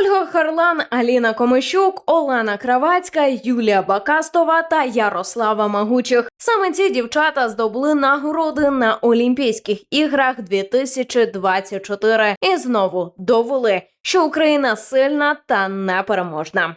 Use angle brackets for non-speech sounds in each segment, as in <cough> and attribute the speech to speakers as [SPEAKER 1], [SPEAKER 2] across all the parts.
[SPEAKER 1] Ольга Харлан, Аліна Комищук, Олена Кравацька, Юлія Бакастова та Ярослава Магучих. Саме ці дівчата здобули нагороди на Олімпійських іграх 2024 і знову довели, що Україна сильна та непереможна.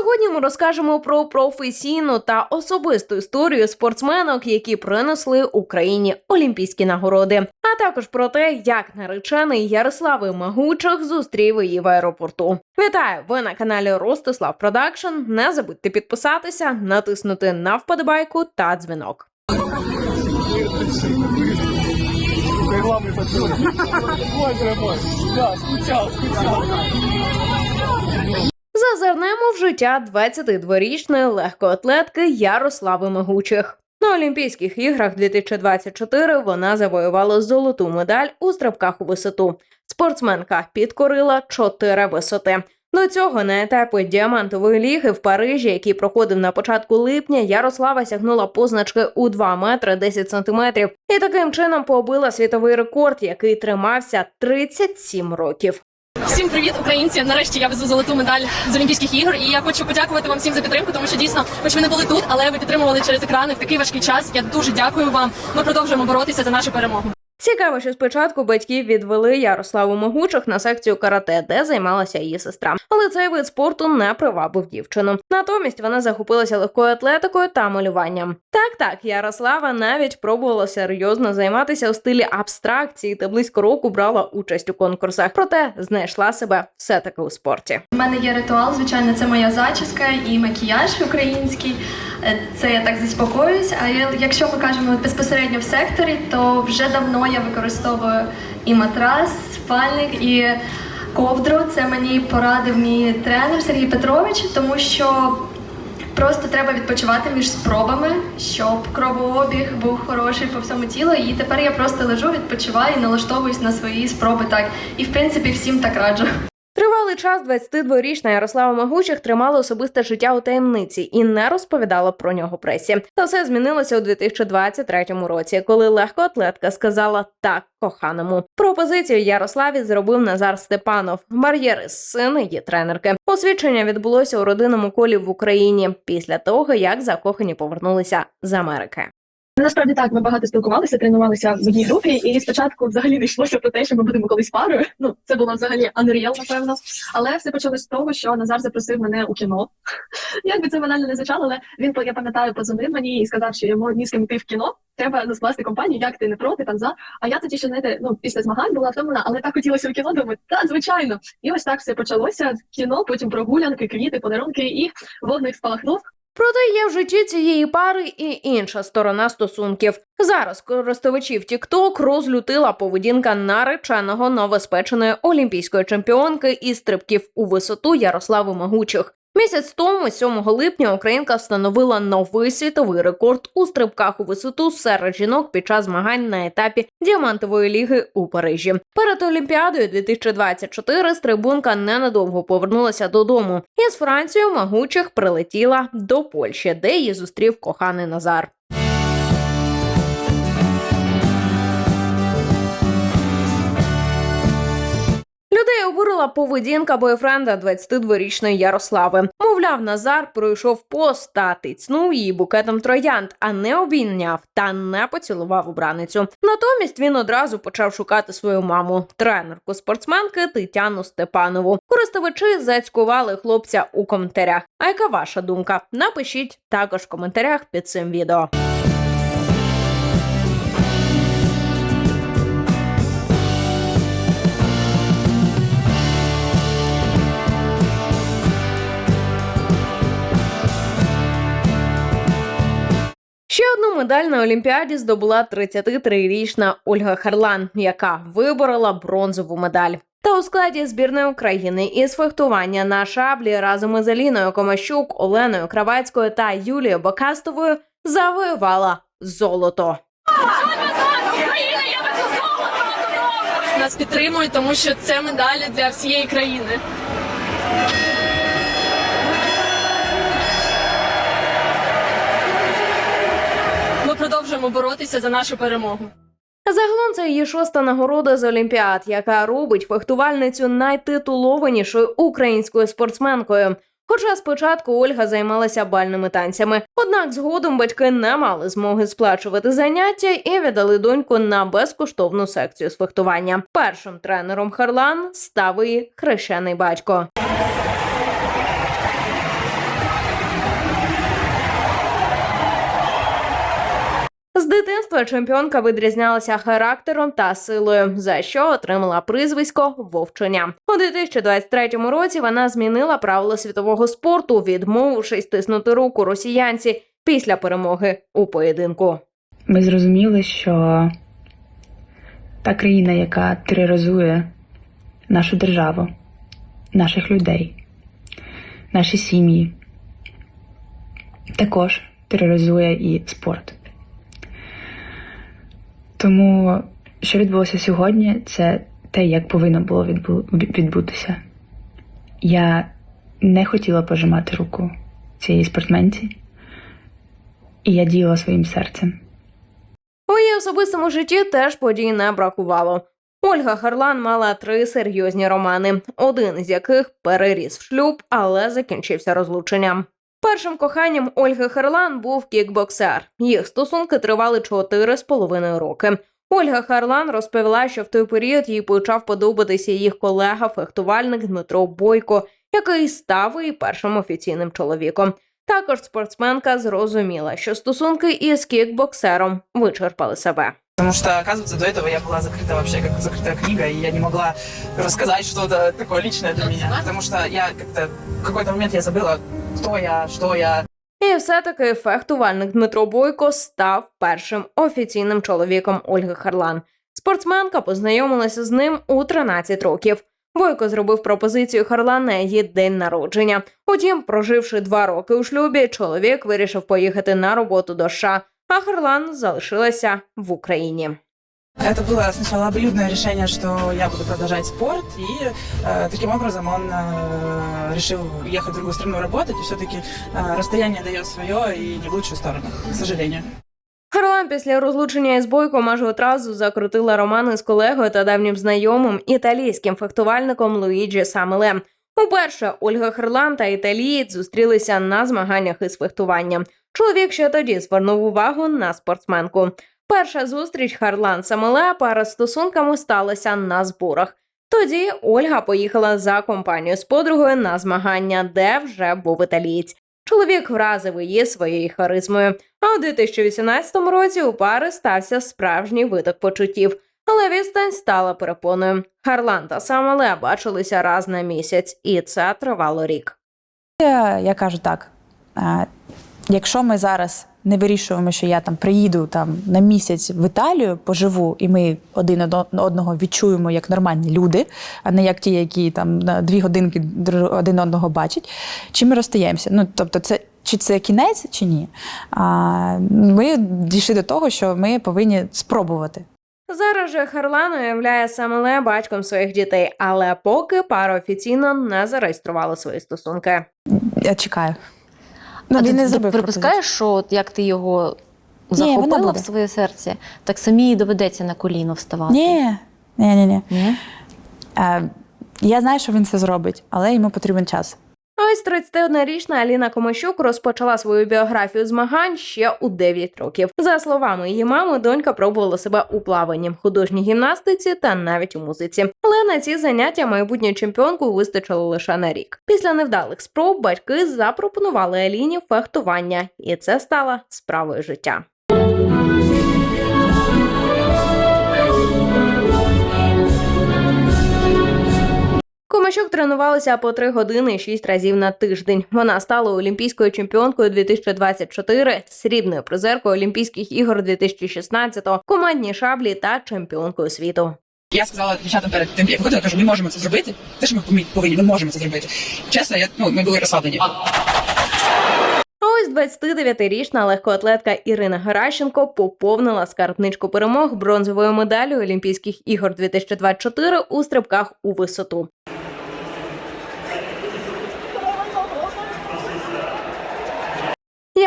[SPEAKER 1] Сьогодні ми розкажемо про професійну та особисту історію спортсменок, які принесли Україні олімпійські нагороди, а також про те, як наречений Ярослави Магучих зустрів її в аеропорту. Вітаю! Ви на каналі Ростислав Продакшн. Не забудьте підписатися, натиснути на вподобайку та дзвінок.
[SPEAKER 2] Мой. Да, скучал, скучал.
[SPEAKER 1] Зазирнемо в життя 22-річної легкоатлетки Ярослави Могучих. На Олімпійських іграх 2024 вона завоювала золоту медаль у стрибках у висоту. Спортсменка підкорила чотири висоти. До цього на етапі діамантової ліги в Парижі, який проходив на початку липня, Ярослава сягнула позначки у 2 метри 10 сантиметрів і таким чином побила світовий рекорд, який тримався 37 років.
[SPEAKER 3] Всім привіт, українці! Нарешті я везу золоту медаль з Олімпійських ігор. І я хочу подякувати вам всім за підтримку, тому що дійсно, хоч ви не були тут, але ви підтримували через екрани в такий важкий час. Я дуже дякую вам. Ми продовжуємо боротися за нашу перемогу.
[SPEAKER 1] Цікаво, що спочатку батьки відвели Ярославу Могучих на секцію карате, де займалася її сестра. Але цей вид спорту не привабив дівчину. Натомість вона захопилася легкою атлетикою та малюванням. Так, так, Ярослава навіть пробувала серйозно займатися у стилі абстракції та близько року брала участь у конкурсах. Проте знайшла себе все таки у спорті.
[SPEAKER 4] У мене є ритуал, звичайно, це моя зачіска і макіяж український. Е, Це я так заспокоююсь. А якщо ми кажемо безпосередньо в секторі, то вже давно я використовую і матрас, спальник, і ковдру. Це мені порадив мій тренер Сергій Петрович, тому що просто треба відпочивати між спробами, щоб кровообіг був хороший по всьому тілу. І тепер я просто лежу, відпочиваю і налаштовуюсь на свої спроби так. І в принципі всім так раджу.
[SPEAKER 1] Тривалий час 22-річна Ярослава Магучих тримала особисте життя у таємниці і не розповідала про нього пресі. Та все змінилося у 2023 році, коли легкоатлетка сказала так коханому. Пропозицію Ярославі зробив Назар Степанов, бар'єрист, син її тренерки. Освідчення відбулося у родинному колі в Україні після того, як закохані повернулися з Америки.
[SPEAKER 3] Насправді так, ми багато спілкувалися, тренувалися в одній групі, і спочатку взагалі не йшлося про те, що ми будемо колись парою. Ну це було взагалі unreal, напевно. Але все почалось з того, що Назар запросив мене у кіно. <laughs> Як би це банально не звучало, але він я пам'ятаю, позвонив мені і сказав, що йому ні з ким йти в кіно. Треба скласти компанію, як ти не проти, там за. А я тоді ще знаєте, ну після змагань була втомлена, але так хотілося в кіно. Думаю, так, звичайно. І ось так все почалося. Кіно, потім прогулянки, квіти, подарунки, і вогник спалахнув.
[SPEAKER 1] Проте є в житті цієї пари і інша сторона стосунків. Зараз користувачів TikTok розлютила поведінка нареченого новоспеченої олімпійської чемпіонки із стрибків у висоту Ярослави Магучих. Місяць тому, 7 липня, Українка встановила новий світовий рекорд у стрибках у висоту серед жінок під час змагань на етапі діамантової ліги у Парижі. Перед Олімпіадою 2024 стрибунка ненадовго повернулася додому. Із Францією Магучих прилетіла до Польщі, де її зустрів коханий Назар. Людей обурила поведінка бойфренда 22-річної Ярослави. Мовляв, Назар пройшов пост та тицнув її букетом троянд, а не обійняв та не поцілував обраницю. Натомість він одразу почав шукати свою маму, тренерку спортсменки Тетяну Степанову. Користувачі зацькували хлопця у коментарях. А яка ваша думка? Напишіть також в коментарях під цим відео. Медаль на Олімпіаді здобула 33-річна Ольга Харлан, яка виборола бронзову медаль. Та у складі збірної України із фехтування на шаблі разом із Аліною Комащук, Оленою Кравацькою та Юлією Бакастовою завоювала золото.
[SPEAKER 3] Нас підтримують, тому що це медалі для всієї країни. Продовжуємо боротися за нашу перемогу.
[SPEAKER 1] Загалом це її шоста нагорода з Олімпіад, яка робить фехтувальницю найтитулованішою українською спортсменкою. Хоча спочатку Ольга займалася бальними танцями, однак згодом батьки не мали змоги сплачувати заняття і віддали доньку на безкоштовну секцію з фехтування. Першим тренером Харлан став її хрещений батько. З дитинства чемпіонка відрізнялася характером та силою, за що отримала прізвисько Вовчення. У 2023 році вона змінила правила світового спорту, відмовившись тиснути руку росіянці після перемоги у поєдинку.
[SPEAKER 5] Ми зрозуміли, що та країна, яка тероризує нашу державу, наших людей, наші сім'ї, також тероризує і спорт. Тому, що відбулося сьогодні, це те, як повинно було відбу- відбутися. Я не хотіла пожимати руку цієї спортсменці, і я діяла своїм серцем.
[SPEAKER 1] У її особистому житті теж подій не бракувало. Ольга Харлан мала три серйозні романи, один з яких переріс в шлюб, але закінчився розлученням. Першим коханням Ольги Харлан був кікбоксер. Їх стосунки тривали чотири з половиною роки. Ольга Харлан розповіла, що в той період їй почав подобатися їх колега-фехтувальник Дмитро Бойко, який став її першим офіційним чоловіком. Також спортсменка зрозуміла, що стосунки із кікбоксером вичерпали себе.
[SPEAKER 6] Потому что, оказывается, до этого я была закрыта вообще как закрытая книга, и я не могла рассказать что-то такое личное для меня. Потому что я как-то в какой-то момент я забыла, кто я, что я.
[SPEAKER 1] І все-таки фехтувальник Дмитро Бойко став першим офіційним чоловіком Ольги Харлан. Спортсменка познайомилася з ним у 13 років. Бойко зробив пропозицію Харлан на її день народження. Утім, проживши два роки у шлюбі, чоловік вирішив поїхати на роботу до США, а Харлан залишилася в Україні.
[SPEAKER 6] Это было сначала обоюдное решение, что я буду продолжать спорт, и э, таким образом он э, решил ехать в другую страну работать, и все-таки э, расстояние дает свое и не в лучшую сторону, к сожалению.
[SPEAKER 1] Харлан після розлучення із Бойко майже одразу закрутила романи з колегою та давнім знайомим італійським фехтувальником Луїджі Самелем. Уперше Ольга Харлан та італієць зустрілися на змаганнях із фехтування. Чоловік ще тоді звернув увагу на спортсменку. Перша зустріч Харлан Самеле пара стосунками сталася на зборах. Тоді Ольга поїхала за компанією з подругою на змагання, де вже був італієць. Чоловік вразив її своєю харизмою. А у 2018 році у пари стався справжній виток почуттів, але відстань стала перепоною. Харлан та Самале бачилися раз на місяць, і це тривало рік.
[SPEAKER 7] Я, я кажу так: е, якщо ми зараз не вирішуємо, що я там приїду там на місяць в Італію, поживу, і ми один одно- одного відчуємо як нормальні люди, а не як ті, які там на дві годинки один одного бачать, чи ми розстаємося? Ну тобто, це чи це кінець, чи ні? А, ми дійшли до того, що ми повинні спробувати.
[SPEAKER 1] Зараз же Харлан уявляє Самале батьком своїх дітей, але поки пара офіційно не зареєструвала свої стосунки.
[SPEAKER 7] Я чекаю. Ну,
[SPEAKER 8] а
[SPEAKER 7] він
[SPEAKER 8] ти,
[SPEAKER 7] не зробив
[SPEAKER 8] припускаєш, що от як ти його
[SPEAKER 7] Ні,
[SPEAKER 8] захопила в своє серце, так самі доведеться на коліно вставати.
[SPEAKER 7] Ні, ні, ні, ні.
[SPEAKER 8] Ні?
[SPEAKER 7] Е, я знаю, що він це зробить, але йому потрібен час.
[SPEAKER 1] Ось 31-річна Аліна Комощук розпочала свою біографію змагань ще у 9 років. За словами її мами, донька пробувала себе у плаванні, художній гімнастиці та навіть у музиці. Але на ці заняття майбутню чемпіонку вистачило лише на рік. Після невдалих спроб батьки запропонували Аліні фехтування, і це стало справою життя. Комачук тренувалася по 3 години 6 разів на тиждень. Вона стала олімпійською чемпіонкою 2024, срібною призеркою Олімпійських ігор 2016, командній шаблі та чемпіонкою світу.
[SPEAKER 6] Я сказала дівчатам перед тим, як виходила, я кажу, ми можемо це зробити. Те, що ми повинні- повинні, ми можемо це зробити. Чесно, я, ну, ми були розслаблені.
[SPEAKER 1] Ось 29-річна легкоатлетка Ірина Геращенко поповнила скарбничку перемог бронзовою медаллю Олімпійських ігор 2024 у стрибках у висоту.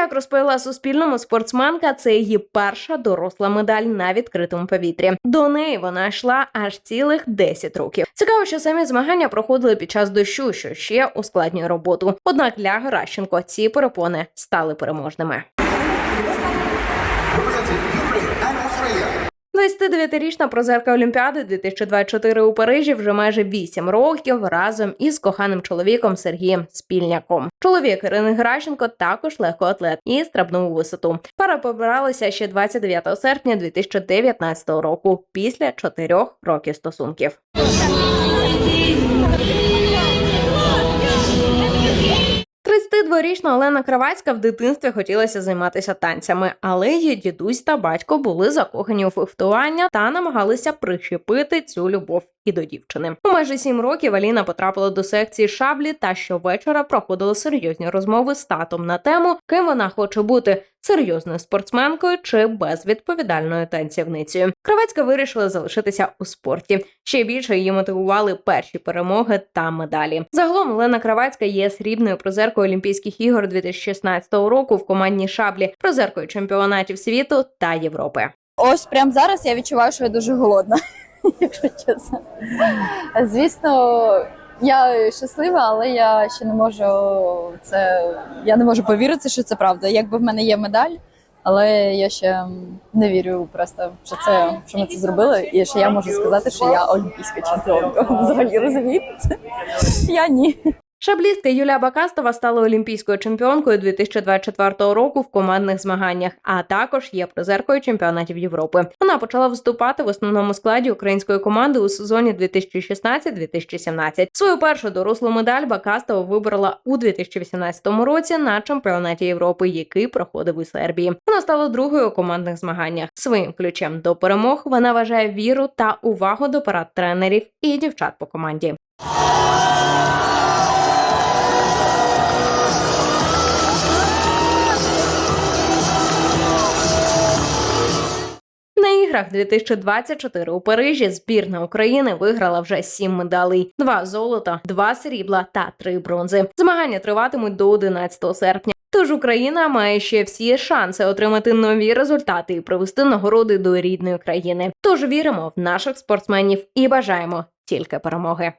[SPEAKER 1] Як розповіла Суспільному спортсменка, це її перша доросла медаль на відкритому повітрі. До неї вона йшла аж цілих 10 років. Цікаво, що самі змагання проходили під час дощу, що ще ускладнює роботу. Однак для Геращенко ці перепони стали переможними. 29-річна прозерка Олімпіади 2024 у Парижі вже майже 8 років разом із коханим чоловіком Сергієм Спільняком. Чоловік Ірини Гращенко також легкоатлет і стрибнув у висоту. Пара побиралася ще 29 серпня 2019 року після чотирьох років стосунків. Тридцятидворічна Олена Кравацька в дитинстві хотілося займатися танцями, але її дідусь та батько були закохані у фехтування та намагалися прищепити цю любов і до дівчини. У майже сім років Аліна потрапила до секції шаблі та щовечора проходила серйозні розмови з татом на тему, ким вона хоче бути серйозною спортсменкою чи безвідповідальною танцівницею. Кравецька вирішила залишитися у спорті. Ще більше її мотивували перші перемоги та медалі. Загалом Олена Кравецька є срібною призеркою Олімпійських ігор 2016 року в командній шаблі, призеркою чемпіонатів світу та Європи.
[SPEAKER 9] Ось прямо зараз я відчуваю, що я дуже голодна, <laughs> якщо чесно. Звісно, я щаслива, але я ще не можу це. Я не можу повірити, що це правда. Якби в мене є медаль, але я ще не вірю просто, що це що ми це зробили, і що я можу сказати, що я олімпійська чемпіонка. Взагалі розумієте? Я ні.
[SPEAKER 1] Шаблістка Юлія Бакастова стала олімпійською чемпіонкою 2024 року в командних змаганнях, а також є призеркою чемпіонатів Європи. Вона почала виступати в основному складі української команди у сезоні 2016-2017. Свою першу дорослу медаль Бакастова вибрала у 2018 році на чемпіонаті Європи, який проходив у Сербії. Вона стала другою у командних змаганнях. Своїм ключем до перемог вона вважає віру та увагу до парад тренерів і дівчат по команді. Іграх 2024 у Парижі збірна України виграла вже сім медалей: два золота, два срібла та три бронзи. Змагання триватимуть до 11 серпня. Тож Україна має ще всі шанси отримати нові результати і привести нагороди до рідної країни. Тож віримо в наших спортсменів і бажаємо тільки перемоги.